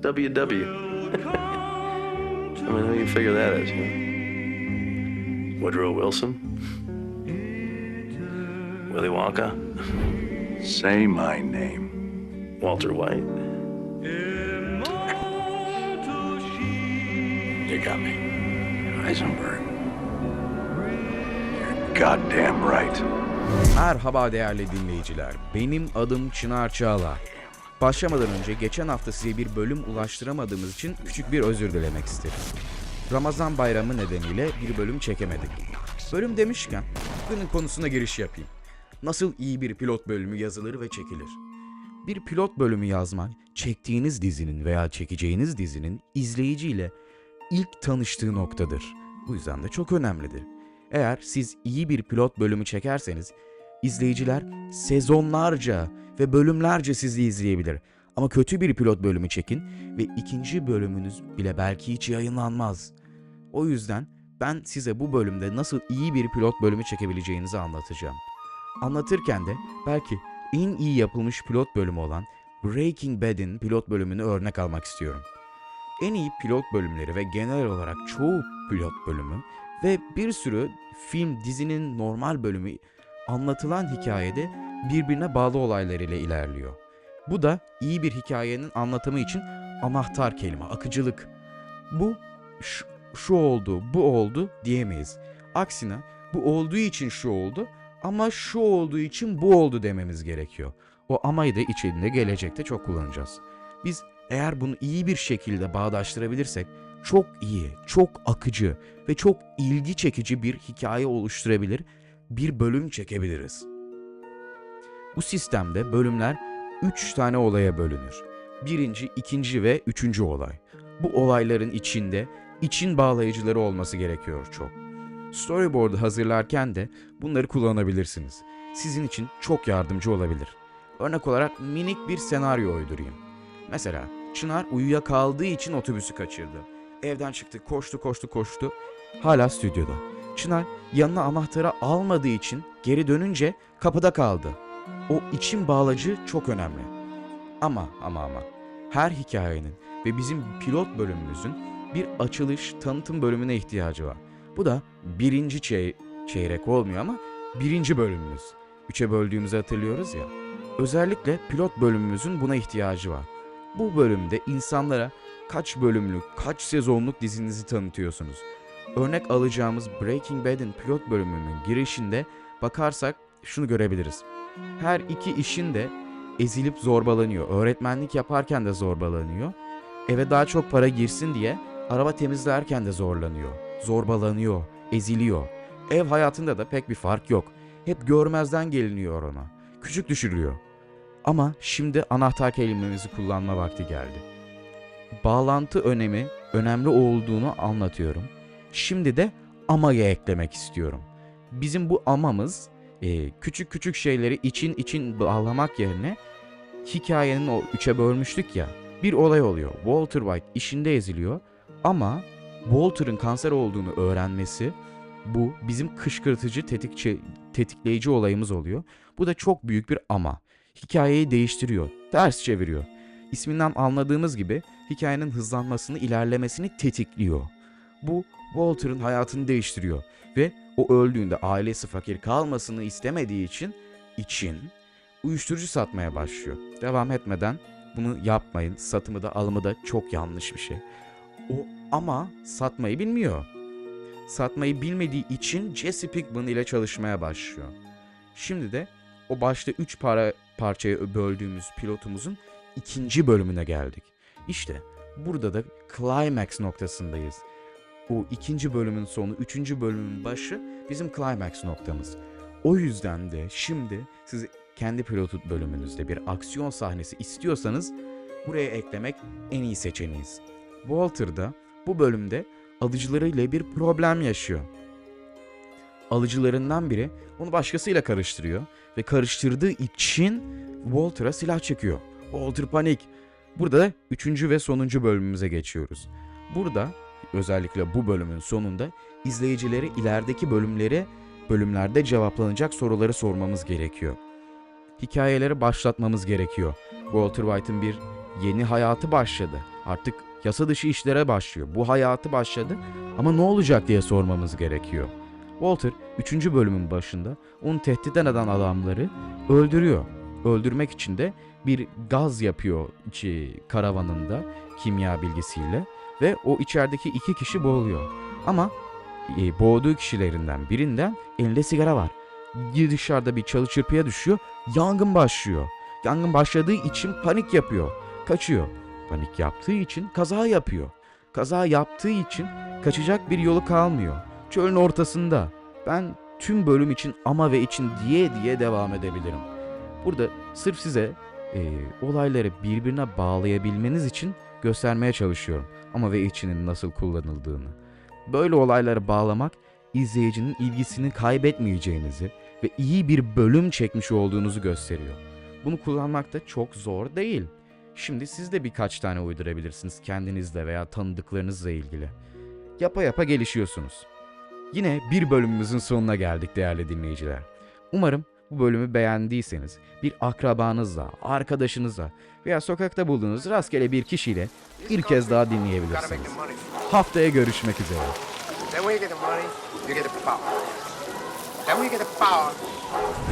WW. I mean, how do you figure that out, you know? Woodrow Wilson? Willy Wonka? Say my name. Walter White? You got me. Heisenberg. You're goddamn right. Merhaba değerli dinleyiciler. Benim adım Çınar Çağlar. Başlamadan önce geçen hafta size bir bölüm ulaştıramadığımız için küçük bir özür dilemek isterim. Ramazan bayramı nedeniyle bir bölüm çekemedik. Bölüm demişken bugünün konusuna giriş yapayım. Nasıl iyi bir pilot bölümü yazılır ve çekilir? Bir pilot bölümü yazmak, çektiğiniz dizinin veya çekeceğiniz dizinin izleyiciyle ilk tanıştığı noktadır. Bu yüzden de çok önemlidir. Eğer siz iyi bir pilot bölümü çekerseniz izleyiciler sezonlarca ve bölümlerce sizi izleyebilir. Ama kötü bir pilot bölümü çekin ve ikinci bölümünüz bile belki hiç yayınlanmaz. O yüzden ben size bu bölümde nasıl iyi bir pilot bölümü çekebileceğinizi anlatacağım. Anlatırken de belki en iyi yapılmış pilot bölümü olan Breaking Bad'in pilot bölümünü örnek almak istiyorum. En iyi pilot bölümleri ve genel olarak çoğu pilot bölümü ve bir sürü film, dizinin normal bölümü anlatılan hikayede birbirine bağlı olaylar ile ilerliyor. Bu da iyi bir hikayenin anlatımı için anahtar kelime, akıcılık. Bu şu, oldu, bu oldu diyemeyiz. Aksine bu olduğu için şu oldu ama şu olduğu için bu oldu dememiz gerekiyor. O amayı da içinde gelecekte çok kullanacağız. Biz eğer bunu iyi bir şekilde bağdaştırabilirsek çok iyi, çok akıcı ve çok ilgi çekici bir hikaye oluşturabilir, bir bölüm çekebiliriz. Bu sistemde bölümler 3 tane olaya bölünür. Birinci, ikinci ve üçüncü olay. Bu olayların içinde için bağlayıcıları olması gerekiyor çok. Storyboard'u hazırlarken de bunları kullanabilirsiniz. Sizin için çok yardımcı olabilir. Örnek olarak minik bir senaryo uydurayım. Mesela Çınar uyuyakaldığı için otobüsü kaçırdı. Evden çıktı, koştu, koştu, koştu. Hala stüdyoda. Çınar yanına anahtarı almadığı için geri dönünce kapıda kaldı. O için bağlacı çok önemli. Ama ama ama her hikayenin ve bizim pilot bölümümüzün bir açılış, tanıtım bölümüne ihtiyacı var. Bu da birinci çey- çeyrek olmuyor ama birinci bölümümüz. Üçe böldüğümüzü hatırlıyoruz ya. Özellikle pilot bölümümüzün buna ihtiyacı var. Bu bölümde insanlara kaç bölümlük, kaç sezonluk dizinizi tanıtıyorsunuz. Örnek alacağımız Breaking Bad'in pilot bölümünün girişinde bakarsak şunu görebiliriz. Her iki işin de ezilip zorbalanıyor. Öğretmenlik yaparken de zorbalanıyor. Eve daha çok para girsin diye araba temizlerken de zorlanıyor. Zorbalanıyor, eziliyor. Ev hayatında da pek bir fark yok. Hep görmezden geliniyor ona. Küçük düşürülüyor. Ama şimdi anahtar kelimemizi kullanma vakti geldi. Bağlantı önemi önemli olduğunu anlatıyorum. Şimdi de ama'yı eklemek istiyorum. Bizim bu amamız e, küçük küçük şeyleri için için bağlamak yerine hikayenin o üçe bölmüştük ya bir olay oluyor. Walter White işinde eziliyor ama Walter'ın kanser olduğunu öğrenmesi bu bizim kışkırtıcı tetikçi, tetikleyici olayımız oluyor. Bu da çok büyük bir ama. Hikayeyi değiştiriyor, ters çeviriyor. İsminden anladığımız gibi hikayenin hızlanmasını, ilerlemesini tetikliyor. Bu Walter'ın hayatını değiştiriyor ve o öldüğünde ailesi fakir kalmasını istemediği için için uyuşturucu satmaya başlıyor. Devam etmeden bunu yapmayın. Satımı da alımı da çok yanlış bir şey. O ama satmayı bilmiyor. Satmayı bilmediği için Jesse Pinkman ile çalışmaya başlıyor. Şimdi de o başta 3 para parçaya böldüğümüz pilotumuzun ikinci bölümüne geldik. İşte burada da climax noktasındayız. O ikinci bölümün sonu, üçüncü bölümün başı bizim climax noktamız. O yüzden de şimdi siz kendi pilot bölümünüzde bir aksiyon sahnesi istiyorsanız buraya eklemek en iyi seçeneğiniz. Walter da bu bölümde alıcılarıyla bir problem yaşıyor. Alıcılarından biri onu başkasıyla karıştırıyor ve karıştırdığı için Walter'a silah çekiyor. Walter panik. Burada da üçüncü ve sonuncu bölümümüze geçiyoruz. Burada özellikle bu bölümün sonunda izleyicileri ilerideki bölümleri bölümlerde cevaplanacak soruları sormamız gerekiyor. Hikayeleri başlatmamız gerekiyor. Walter White'ın bir yeni hayatı başladı. Artık yasa dışı işlere başlıyor. Bu hayatı başladı ama ne olacak diye sormamız gerekiyor. Walter 3. bölümün başında onu tehdit eden adamları öldürüyor. Öldürmek için de bir gaz yapıyor içi karavanında kimya bilgisiyle ve o içerideki iki kişi boğuluyor. Ama e, boğduğu kişilerinden birinden elinde sigara var. Bir dışarıda bir çalı çırpıya düşüyor. Yangın başlıyor. Yangın başladığı için panik yapıyor. Kaçıyor. Panik yaptığı için kaza yapıyor. Kaza yaptığı için kaçacak bir yolu kalmıyor. Çölün ortasında. Ben tüm bölüm için ama ve için diye diye devam edebilirim. Burada sırf size e, olayları birbirine bağlayabilmeniz için göstermeye çalışıyorum. Ama ve içinin nasıl kullanıldığını. Böyle olayları bağlamak izleyicinin ilgisini kaybetmeyeceğinizi ve iyi bir bölüm çekmiş olduğunuzu gösteriyor. Bunu kullanmak da çok zor değil. Şimdi siz de birkaç tane uydurabilirsiniz kendinizle veya tanıdıklarınızla ilgili. Yapa yapa gelişiyorsunuz. Yine bir bölümümüzün sonuna geldik değerli dinleyiciler. Umarım bu bölümü beğendiyseniz bir akrabanızla, arkadaşınızla veya sokakta bulduğunuz rastgele bir kişiyle bir kez daha dinleyebilirsiniz. Haftaya görüşmek üzere. Then when you get the money, you get the power. Then when you get the power,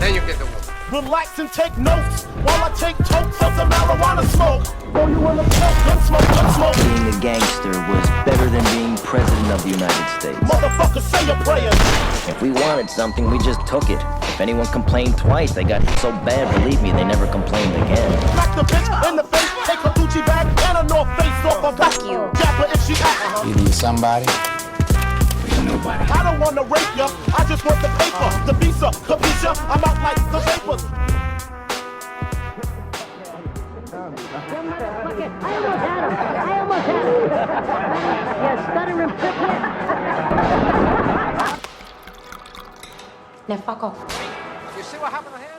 then you get the woman. Relax and take notes while I take totes of the marijuana smoke. Throw you in the smoke, gun smoke, gun smoke. Being a gangster was better than being president of the United States. Motherfucker, say your prayers. If we wanted something, we just took it. If anyone complained twice, they got so bad, believe me, they never complained again. Smack the bitch in the face, take her Gucci bag and a North Face off her back. you. Dapper if she act. You need somebody? Nobody. I don't wanna rape ya, I just want the paper. The visa, the visa, I'm out like the vapors. I almost had him. I almost had him. you stuttering prick. Now fuck off. See what happened to him?